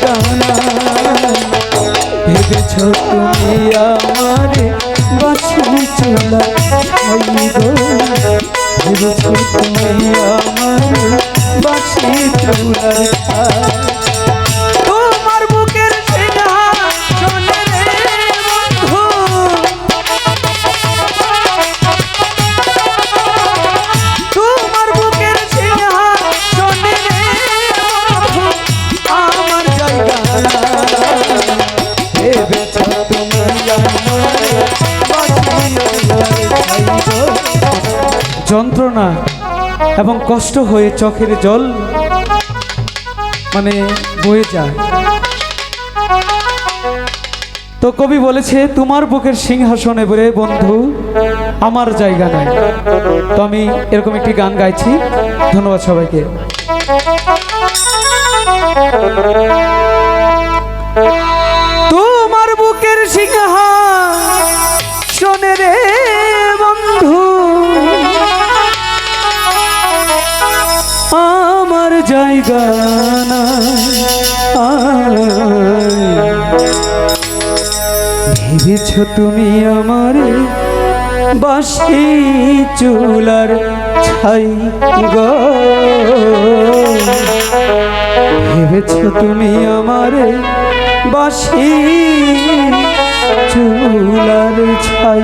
জায়গা ভেবেছ তুমি আমার বাসি চলা? ভেবেছ তুমি আমার বাসি চলা? যন্ত্রণা এবং কষ্ট হয়ে চোখের জল মানে বয়ে যায়। তো কবি বলেছে, তোমার বুকের সিংহাসনে বলে বন্ধু, আমার জায়গা নাই। তো আমি এরকম একটি গান গাইছি। ধন্যবাদ সবাইকে। তোমার বুকের সিংহাসনে রে জায়গা ভেবেছ তুমি আমার বাসি চুলার ছাই গো? ভেবেছ তুমি আমার বাসি চুলার ছাই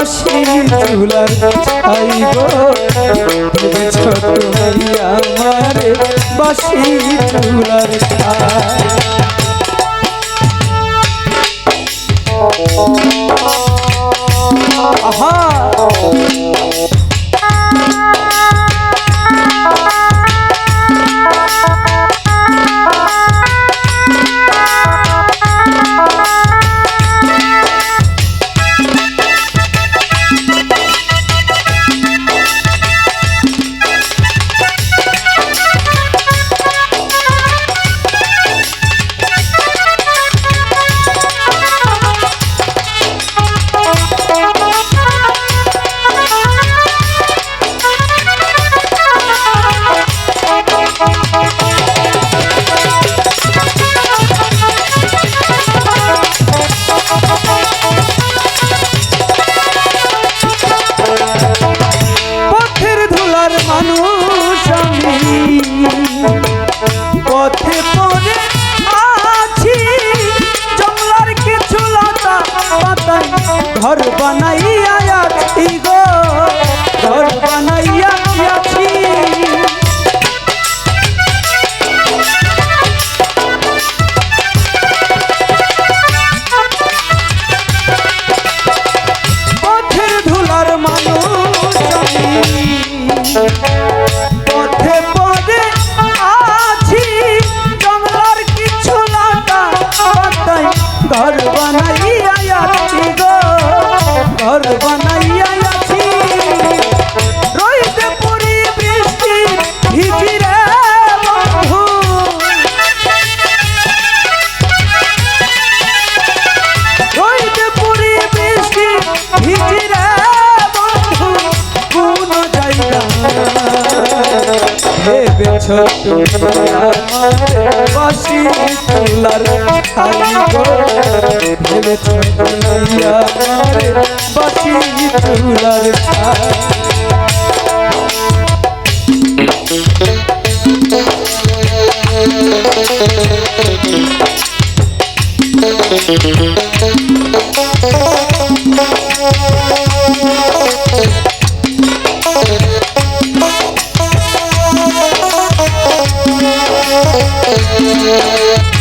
চুলার ছাই গো। তুমি আমারে বাসি চুলার আহা! আমার বাসি চুলার খালি ভেবেছ বাসি চুলার খালি Música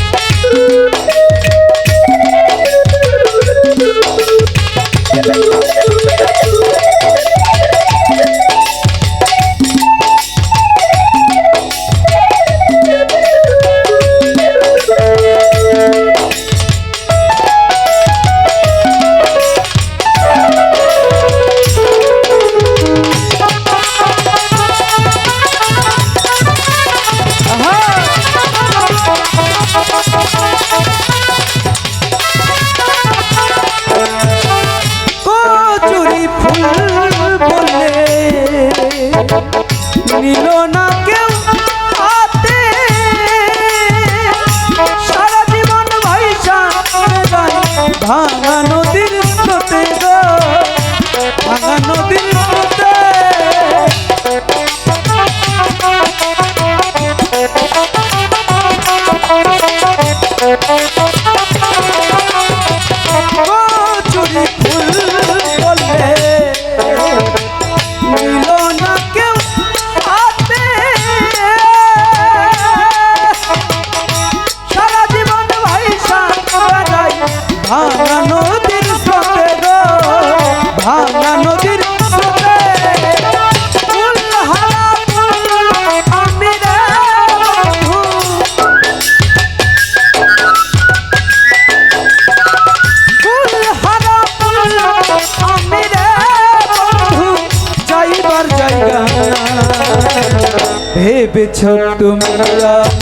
ভেবেছ তুমি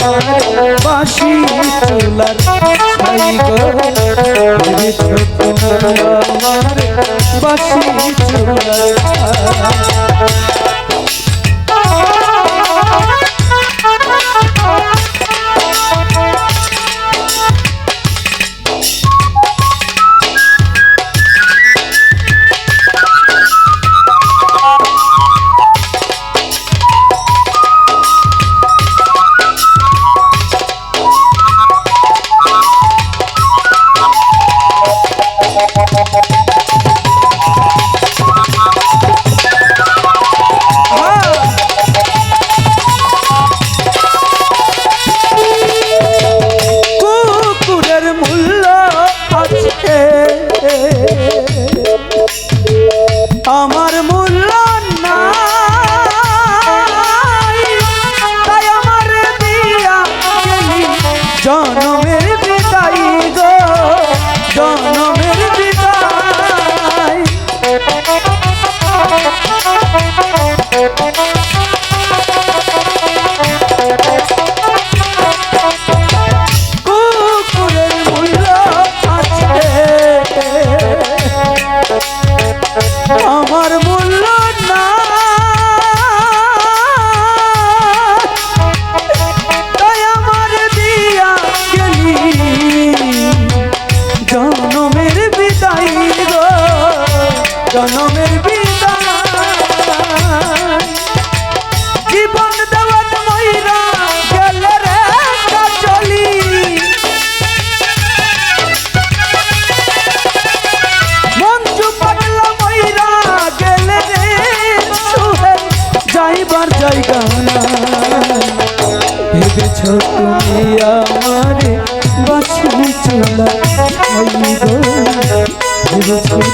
আমার বাসি চুলার ছাই গো। ভেবেছ তুমি বাসি চুলার ছাই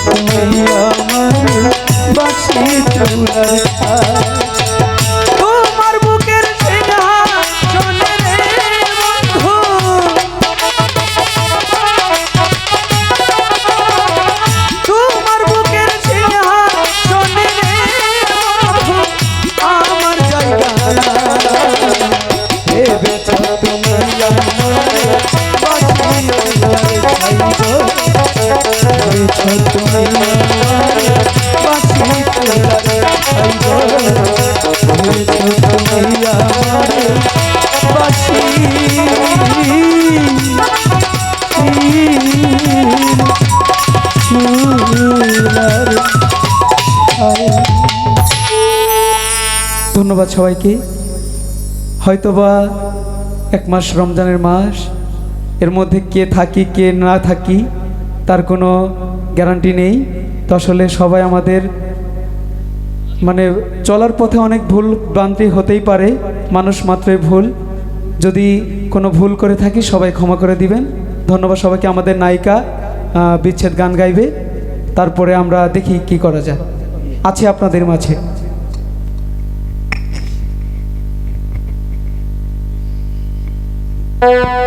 তুমি আমারে বাসি চলা ধন্যবাদ সবাইকে। হয়তোবা এক মাস রমজানের মাস, এর মধ্যে কে থাকি, কে না থাকি, তার কোনো গ্যারান্টি নেই। তো আসলে সবাই আমাদের মানে চলার পথে অনেক ভুল ভ্রান্তি হতেই পারে, মানুষ মাত্রই ভুল। যদি কোনো ভুল করে থাকি, সবাই ক্ষমা করে দিবেন। ধন্যবাদ সবাইকে, আমাদের নায়িকা বিচ্ছেদ গান গাইবে। তারপরে আমরা দেখি কি করা যায়। আছে আপনাদের মাঝে। you.